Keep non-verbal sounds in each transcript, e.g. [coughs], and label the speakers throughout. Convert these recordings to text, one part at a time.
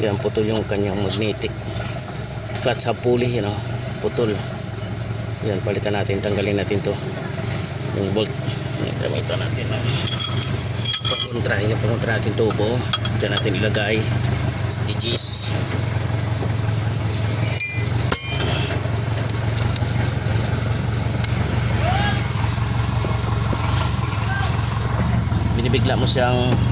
Speaker 1: Yan, putol yung kanyang magnetic. Clutch sa pulley, yun o. Putol. Yan, palitan natin. Tanggalin natin to. Yung bolt. Yan, gamitan natin na. Pakontra. Yan, pakontra natin tubo. Diyan natin ilagay. Stitches. Binibigla mo siyang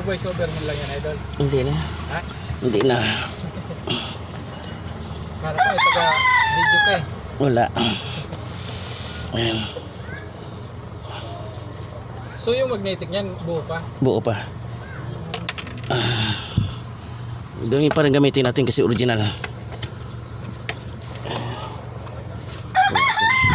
Speaker 2: Nag-voice over mo lang yan, idol.
Speaker 1: hindi na.
Speaker 2: Ha?
Speaker 1: Hindi na.
Speaker 2: Para ko, ito ka video ka eh.
Speaker 1: Wala. Ayan.
Speaker 2: So yung magnetic niyan, buo pa.
Speaker 1: Buo pa. Ah. Gawin pa rin gamitin natin kasi original. Bukasan.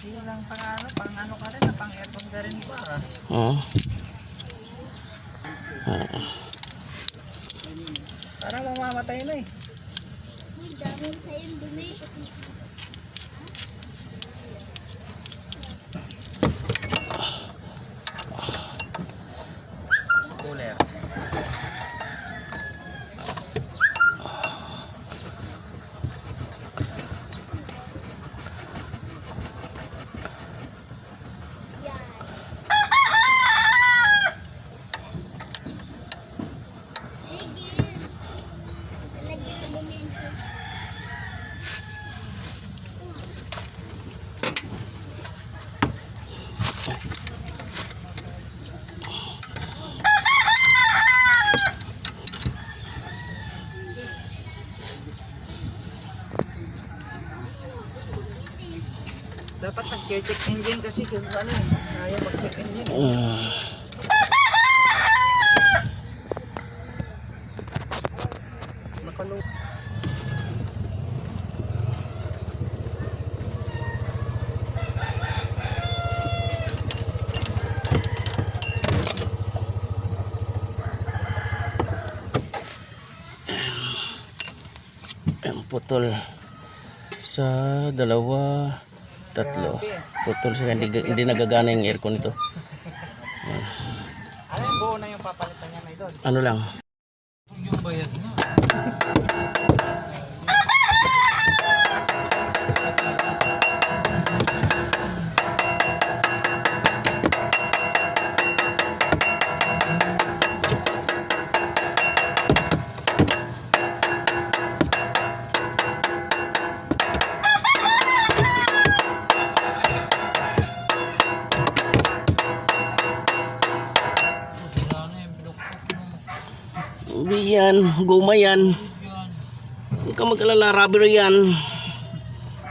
Speaker 3: Hindi lang pang ano, pang ano ka rin, pang aircon ka rin ba?
Speaker 1: Oo.
Speaker 3: Parang mamamatay na eh.
Speaker 4: Dahil sa yung dumi.
Speaker 3: Cooler.
Speaker 4: Lagyan ng bumenso.
Speaker 3: Dapat nag-check engine kasi kung ano eh. Kaya mag-check engine. Nakalo.
Speaker 1: Ang putol sa dalawa, tatlo. Putol sa hindi, hindi nagagana yung aircon ito.
Speaker 3: Ano yung buo na yung papalitan niya na idol?
Speaker 1: Ano lang, hindi yan, guma yan. Huwag ka mag-alala, rubber yan.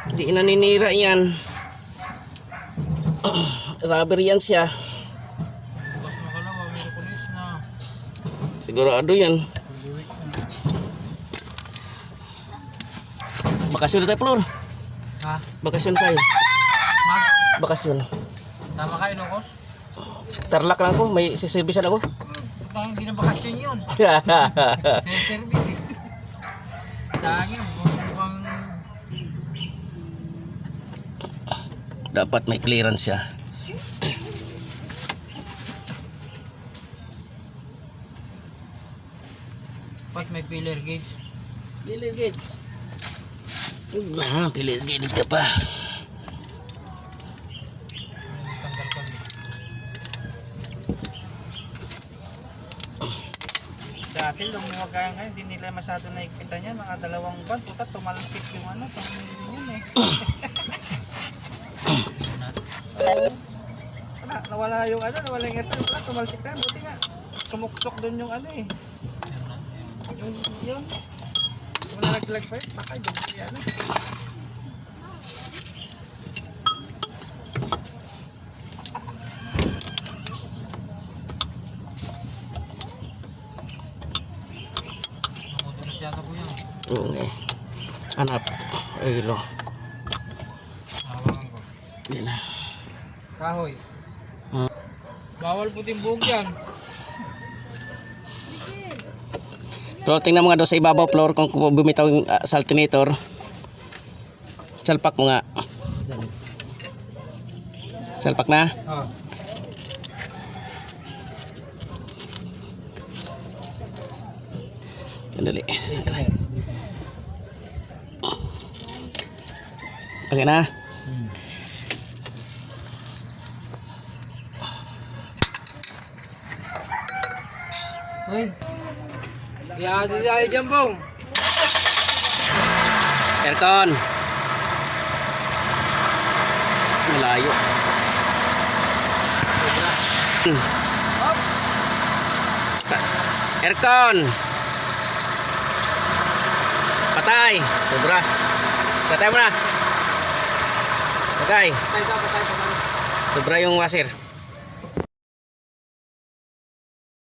Speaker 1: Hindi naninira yan. [clears throat] rubber yan siya. Sigurado yan. Bakasyon na tayo, Flor.
Speaker 2: Ha?
Speaker 1: Bakasyon tayo.
Speaker 2: Mag?
Speaker 1: Bakasyon.
Speaker 2: Tama kayo, Locos?
Speaker 1: Tarlak lang ako. May siservisan ako.
Speaker 3: Parang hindi na bakasyon yun. [laughs]
Speaker 2: Sa service eh. Sayang, mukhang
Speaker 1: Dapat may clearance siya.
Speaker 2: Pat may pillar gauge.
Speaker 1: Pillar gates. Ah, pillar gates ka pa.
Speaker 3: Dati lumuwag kaya ngayon, hindi nila masyado naigpitan yan. Mga dalawang buwan, puta tumalsik yung ano, pamilya yan eh. [coughs] Wala, nawala yung ano, nawala yung ito. Wala, tumalsik na. Buti nga, sumuksok doon yung ano eh. Yung, yun. Yung nalaglag pa yun, baka siya ano.
Speaker 1: Nga eh. Hanap. Ay, lo.
Speaker 2: Hawakan ko.
Speaker 1: Yan na.
Speaker 2: Kahoy.
Speaker 1: Hmm.
Speaker 2: Bawal puting buhok yan.
Speaker 1: Pero tingnan mo nga doon sa ibabaw floor kung bumitaw yung ah, sa alternator. Salpak mo nga. Salpak na.
Speaker 2: Oh.
Speaker 1: Sandali. Okay na.
Speaker 2: Hoy. Kaya di tayo dyan, Bong.
Speaker 1: Aircon. Malayo. Hmm. Aircon. Patay. Sobra. Patay mo na.
Speaker 2: Patay.
Speaker 1: Sobra yung washer.